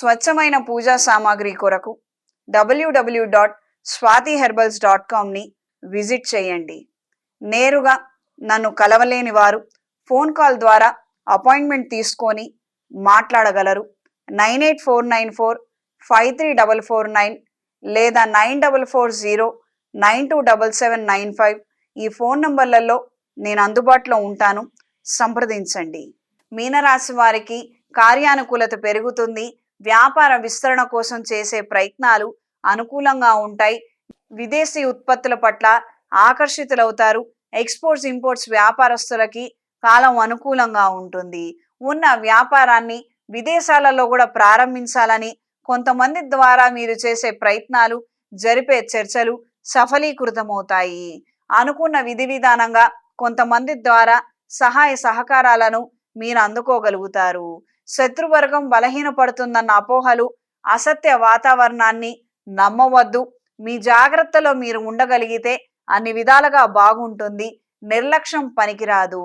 స్వచ్ఛమైన పూజా సామాగ్రి కొరకు W W dot Swathi herbals dot కామ్ని విజిట్ చేయండి. నేరుగా నన్ను కలవలేని వారు ఫోన్ కాల్ ద్వారా అపాయింట్మెంట్ తీసుకొని మాట్లాడగలరు. Nine eight four nine four five three double four nine లేదా nine double four zero nine two double seven nine five ఈ ఫోన్ నంబర్లలో నేను అందుబాటులో ఉంటాను. సంప్రదించండి. మీనరాశి వారికి కార్యానుకూలత పెరుగుతుంది. వ్యాపార విస్తరణ కోసం చేసే ప్రయత్నాలు అనుకూలంగా ఉంటాయి. విదేశీ ఉత్పత్తుల పట్ల ఆకర్షితులవుతారు. ఎక్స్పోర్ట్స్ ఇంపోర్ట్స్ వ్యాపారస్తులకి కాలం అనుకూలంగా ఉంటుంది. ఉన్న వ్యాపారాన్ని విదేశాలలో కూడా ప్రారంభించాలని కొంతమంది ద్వారా మీరు చేసే ప్రయత్నాలు జరిపే చర్చలు సఫలీకృతమవుతాయి. అనుకున్న విధి విధానంగా కొంతమంది ద్వారా సహాయ సహకారాలను మీరు అందుకోగలుగుతారు. శత్రువర్గం బలహీనపడుతుందన్న అపోహలు అసత్య వాతావరణాన్ని నమ్మవద్దు. మీ జాగ్రత్తలో మీరు ఉండగలిగితే అన్ని విధాలుగా బాగుంటుంది. నిర్లక్ష్యం పనికిరాదు.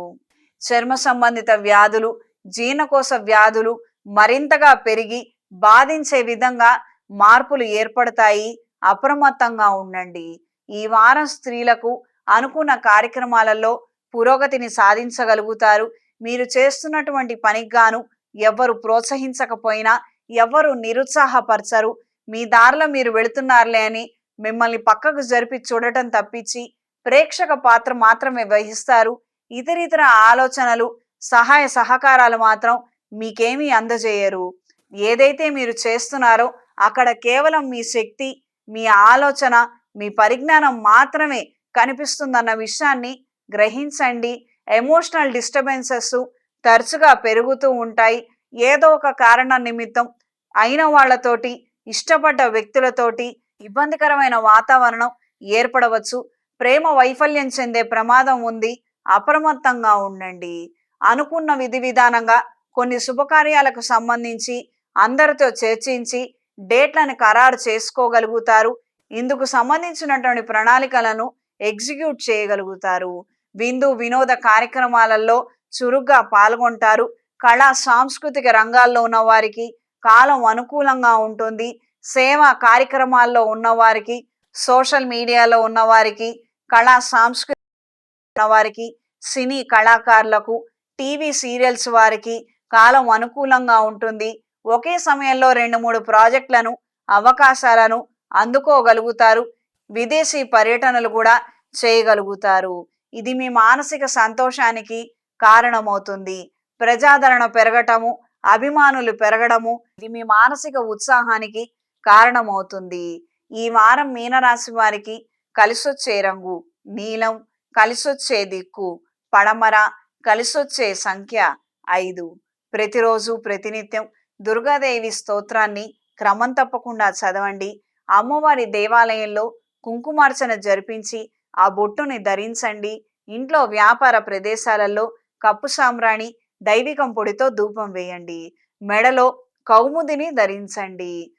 చర్మ సంబంధిత వ్యాధులు జీర్ణకోశ వ్యాధులు మరింతగా పెరిగి బాధించే విధంగా మార్పులు ఏర్పడతాయి. అప్రమత్తంగా ఉండండి. ఈ వారం స్త్రీలకు అనుకున్న కార్యక్రమాలలో పురోగతిని సాధించగలుగుతారు. మీరు చేస్తున్నటువంటి పనికి గాను ఎవ్వరు ప్రోత్సహించకపోయినా ఎవ్వరు నిరుత్సాహపరచరు. మీ దారిలో మీరు వెళుతున్నారులే అని మిమ్మల్ని పక్కకు జరిపి చూడటం తప్పించి ప్రేక్షక పాత్ర మాత్రమే వహిస్తారు. ఇతరితర ఆలోచనలు సహాయ సహకారాలు మాత్రం మీకేమీ అందజేయరు. ఏదైతే మీరు చేస్తున్నారో అక్కడ కేవలం మీ శక్తి మీ ఆలోచన మీ పరిజ్ఞానం మాత్రమే కనిపిస్తుందన్న విషయాన్ని గ్రహించండి. ఎమోషనల్ డిస్టర్బెన్సెస్ తరచుగా పెరుగుతూ ఉంటాయి. ఏదో ఒక కారణ నిమిత్తం అయిన వాళ్ళతోటి ఇష్టపడ్డ వ్యక్తులతోటి ఇబ్బందికరమైన వాతావరణం ఏర్పడవచ్చు. ప్రేమ వైఫల్యం చెందే ప్రమాదం ఉంది. అప్రమత్తంగా ఉండండి. అనుకున్న విధి విధానంగా కొన్ని శుభకార్యాలకు సంబంధించి అందరితో చర్చించి డేట్లను ఖరారు చేసుకోగలుగుతారు. ఇందుకు సంబంధించినటువంటి ప్రణాళికలను ఎగ్జిక్యూట్ చేయగలుగుతారు. విందు వినోద కార్యక్రమాలలో చురుగ్గా పాల్గొంటారు. కళా సాంస్కృతిక రంగాల్లో ఉన్న వారికి కాలం అనుకూలంగా ఉంటుంది. సేవా కార్యక్రమాల్లో ఉన్నవారికి సోషల్ మీడియాలో ఉన్నవారికి కళా సాంస్కృతిక ఉన్నవారికి సినీ కళాకారులకు టీవీ సీరియల్స్ వారికి కాలం అనుకూలంగా ఉంటుంది. ఒకే సమయంలో రెండు మూడు ప్రాజెక్టులను అవకాశాలను అందుకోగలుగుతారు. విదేశీ పర్యటనలు కూడా చేయగలుగుతారు. ఇది మీ మానసిక సంతోషానికి కారణమవుతుంది. ప్రజాదరణ పెరగటము అభిమానులు పెరగడము ఇది మీ మానసిక ఉత్సాహానికి కారణమవుతుంది. ఈ వారం మీనరాశి వారికి కలిసొచ్చే రంగు నీలం కలిసొచ్చే దిక్కు పడమర కలిసొచ్చే సంఖ్య ఐదు. ప్రతిరోజు ప్రతినిత్యం దుర్గాదేవి స్తోత్రాన్ని క్రమం తప్పకుండా చదవండి. అమ్మవారి దేవాలయంలో కుంకుమార్చన జరిపించి ఆ బొట్టుని ధరించండి. ఇంట్లో వ్యాపార ప్రదేశాలలో కప్పు సామ్రాణి దైవికం పొడితో ధూపం వేయండి. మెడలో కౌముదిని ధరించండి.